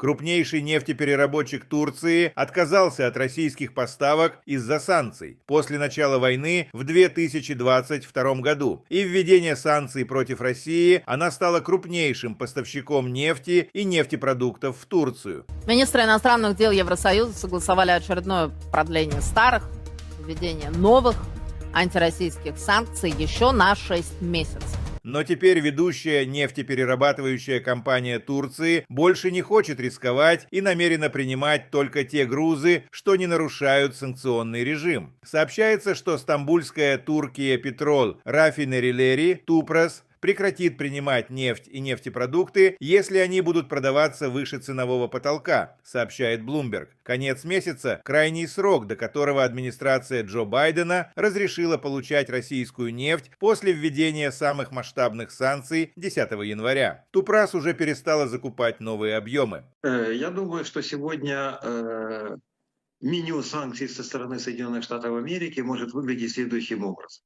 Крупнейший нефтепереработчик Турции отказался от российских поставок из-за санкций после начала войны в 2022 году. И введение санкций против России она стала крупнейшим поставщиком нефти и нефтепродуктов в Турцию. Министры иностранных дел Евросоюза согласовали очередное продление старых, введение новых антироссийских санкций еще на 6 месяцев. Но теперь ведущая нефтеперерабатывающая компания Турции больше не хочет рисковать и намерена принимать только те грузы, что не нарушают санкционный режим. Сообщается, что стамбульская Туркия Петрол Рафинериleri Тупрос прекратит принимать нефть и нефтепродукты, если они будут продаваться выше ценового потолка, сообщает Bloomberg. Конец месяца – крайний срок, до которого администрация Джо Байдена разрешила получать российскую нефть после введения самых масштабных санкций 10 января. Тупрас уже перестала закупать новые объемы. Э, Я думаю, что сегодня э, меню санкций со стороны Соединенных Штатов Америки может выглядеть следующим образом.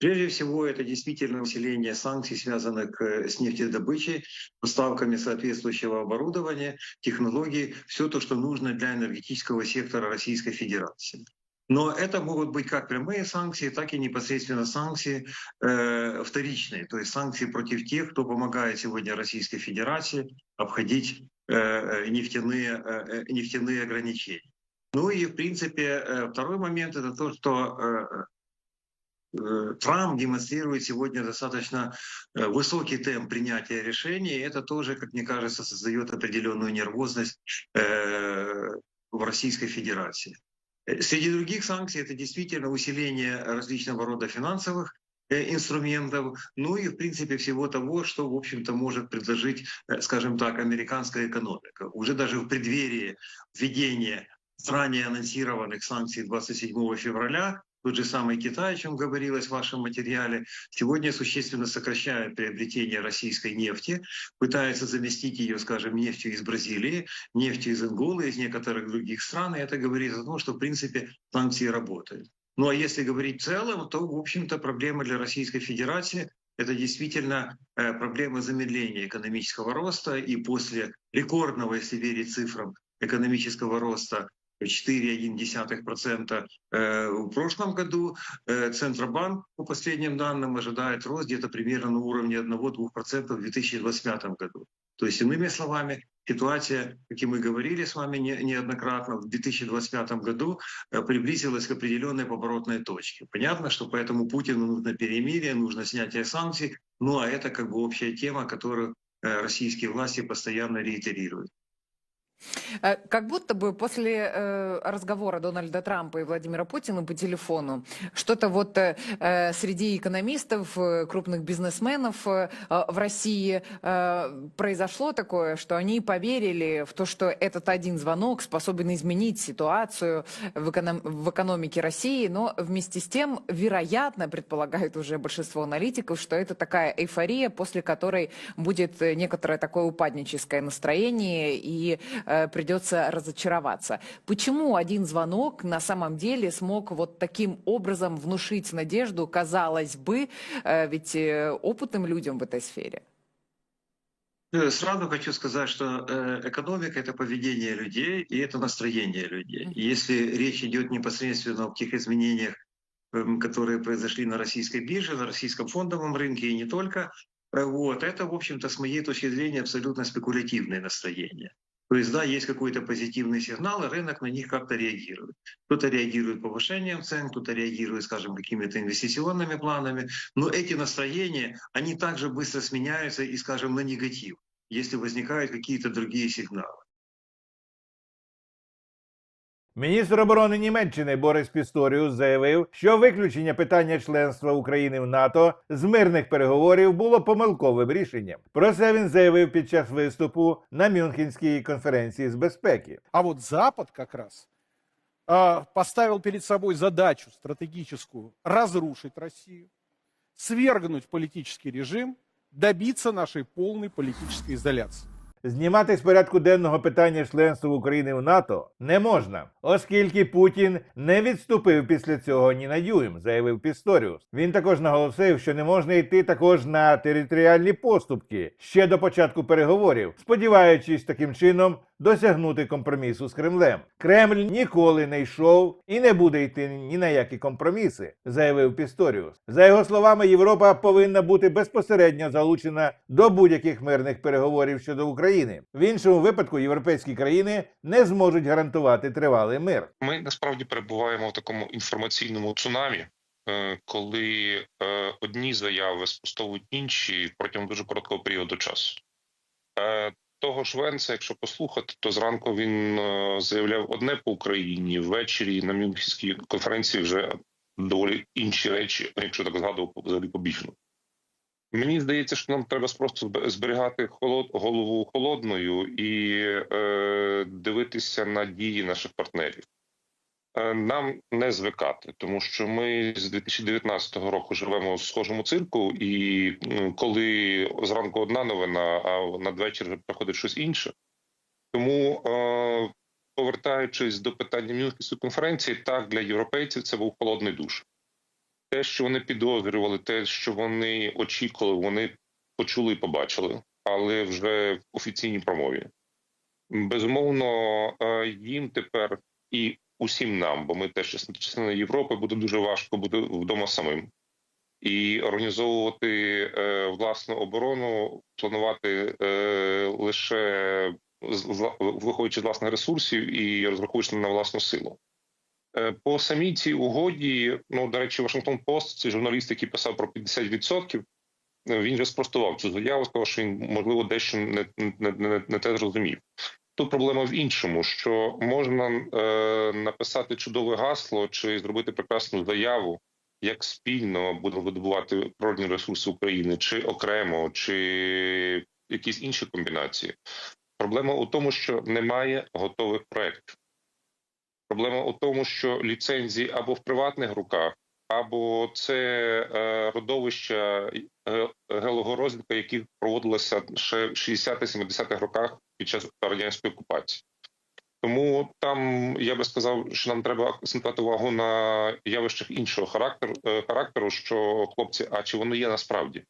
Прежде всего, это действительно усиление санкций, связанных э, с нефтедобычей, поставками соответствующего оборудования, технологий, все то, что нужно для энергетического сектора Российской Федерации. Но это могут быть как прямые санкции, так и непосредственно санкции э, вторичные, то есть санкции против тех, кто помогает сегодня Российской Федерации обходить э, э, нефтяные, э, э, нефтяные ограничения. Ну и, в принципе, второй момент это то, что Трамп демонстрирует сегодня достаточно э, высокий темп принятия решений. Это тоже, как мне кажется, создает определенную нервозность э, в Российской Федерации. Э, Среди других санкций это действительно усиление различного рода финансовых э, инструментов, ну и, в принципе, всего того, что, в общем-то, может предложить, э, скажем так, американская экономика. Уже даже в преддверии введения ранее анонсированных санкций 27 февраля тот же самый Китай, о чем говорилось в вашем материале, сегодня существенно сокращает приобретение российской нефти, пытается заместить ее, скажем, нефтью из Бразилии, нефтью из Анголы, из некоторых других стран. И это говорит о том, что, в принципе, санкции работают. Ну а если говорить в целом, то, в общем-то, проблема для Российской Федерации это действительно э, проблема замедления экономического роста. И после рекордного, если верить цифрам, экономического роста 4,1% э, в прошлом году. Э, Центробанк, по последним данным, ожидает рост где-то примерно на уровне 1-2% в 2025 году. То есть, иными словами, ситуация, как и мы говорили с вами не- неоднократно, в 2025 году э, приблизилась к определенной поворотной точке. Понятно, что поэтому Путину нужно перемирие, нужно снятие санкций, ну а это как бы общая тема, которую российские власти постоянно реитерируют. Э, Как будто бы после э, разговора Дональда Трампа и Владимира Путина по телефону что-то вот э, среди экономистов, крупных бизнесменов в России произошло такое, что они поверили в то, что этот один звонок способен изменить ситуацию в, эконом- в экономике России, но вместе с тем, вероятно, предполагает уже большинство аналитиков, что это такая эйфория, после которой будет некоторое такое упадническое настроение и э, придется разочароваться. Почему один звонок на самом деле смог вот таким образом внушить надежду, казалось бы, э, ведь э, опытным людям в этой сфере? Сразу хочу сказать, что экономика – это поведение людей и это настроение людей. И Если речь идет непосредственно о тех изменениях, эм, которые произошли на российской бирже, на российском фондовом рынке и не только, вот, это, в общем-то, с моей точки зрения, абсолютно спекулятивное настроение. То есть, да, есть какой-то позитивный сигнал, и рынок на них как-то реагирует. Кто-то реагирует повышением цен, кто-то реагирует, скажем, какими-то инвестиционными планами. Но эти настроения, они также быстро сменяются и, скажем, на негатив, если возникают какие-то другие сигналы. Міністр оборони Німеччини Борис Пісторіус заявив, що виключення питання членства України в НАТО з мирних переговорів було помилковим рішенням. Про це він заявив під час виступу на Мюнхенській конференції з безпеки. А вот Запад как раз а, поставил перед собой задачу стратегическую разрушить Россию, свергнуть политический режим, добиться нашей полной политической изоляции. Знімати з порядку денного питання членства України в НАТО не можна, оскільки Путін не відступив після цього ні на дюйм, заявив Пісторіус. Він також наголосив, що не можна йти також на територіальні поступки ще до початку переговорів, сподіваючись таким чином досягнути компромісу з Кремлем. Кремль ніколи не йшов і не буде йти ні на які компроміси, заявив Пісторіус. За його словами, Європа повинна бути безпосередньо залучена до будь-яких мирних переговорів щодо України. В іншому випадку європейські країни не зможуть гарантувати тривалий мир. Ми насправді перебуваємо в такому інформаційному цунамі, е, коли е, одні заяви спростовують інші протягом дуже короткого періоду часу. Того ж Венца, якщо послухати, то зранку він е, заявляв одне по Україні, ввечері на Мюнхенській конференції вже доволі інші речі, якщо так згадував взагалі побічно. Мені здається, що нам треба просто зберігати холод, голову холодною і е, дивитися на дії наших партнерів. Е, Нам не звикати, тому що ми з 2019 року живемо в схожому цирку, і коли зранку одна новина, а надвечір вже приходить щось інше. Тому, е, повертаючись до питання Мюнхенської конференції, так для європейців це був холодний душ. Те, що вони підозрювали, те, що вони очікували, вони почули і побачили, але вже в офіційній промові. Безумовно, е, їм тепер і усім нам, бо ми теж частина- Європи, буде дуже важко бути вдома самим. І організовувати е, власну оборону, планувати е, лише з- виходячи з власних ресурсів і розраховуючи на власну силу. Е, По самій цій угоді, ну до речі, Вашингтон Пост, цей журналіст, який писав про 50%, е, він же спростував цю заяву, сказав, що він можливо дещо не, не, не, не те зрозумів. Тут проблема в іншому, що можна е, написати чудове гасло чи зробити прекрасну заяву, як спільно будемо видобувати природні ресурси України, чи окремо, чи якісь інші комбінації. Проблема у тому, що немає готових проєктів. Проблема у тому, що ліцензії або в приватних руках, або це е, родовища е, геологорозвідка, які проводилися ще в 60-70-х роках під час радянської окупації. Тому там я би сказав, що нам треба акцентувати увагу на явищах іншого характеру, е, характеру, що хлопці, а чи воно є насправді?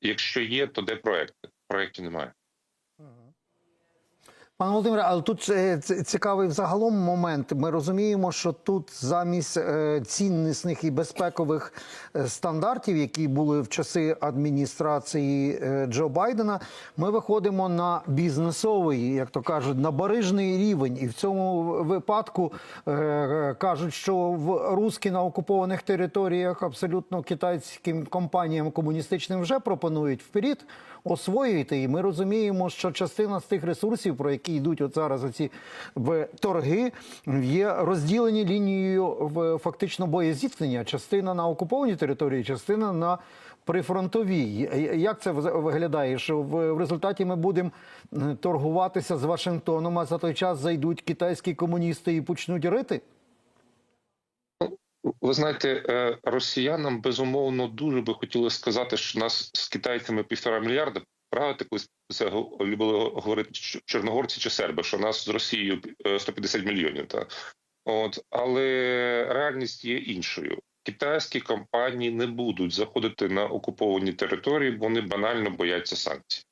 Якщо є, то де проекти? Проєктів немає. Пане Володимире, але тут е, цікавий взагалом момент. Ми розуміємо, що тут замість е, ціннісних і безпекових е, стандартів, які були в часи адміністрації Джо Байдена, ми виходимо на бізнесовий, як то кажуть, на барижний рівень. І в цьому випадку кажуть, що в русські на окупованих територіях абсолютно китайським компаніям комуністичним вже пропонують вперед освоюєте. І ми розуміємо, що частина з тих ресурсів, про які йдуть от зараз оці в торги, є розділені лінією в фактично боєзіткнення. Частина на окупованій території, частина на прифронтовій. Як це виглядає? Що в результаті ми будемо торгуватися з Вашингтоном, а за той час зайдуть китайські комуністи і почнуть рити? Ви знаєте, е, росіянам безумовно дуже би хотіли сказати, що нас з китайцями півтора мільярда. Пригадуєте, таку це любили говорити чорногорці чи серби, що нас з Росією е, 150 мільйонів. Та от але реальність є іншою. Китайські компанії не будуть заходити на окуповані території, бо вони банально бояться санкцій.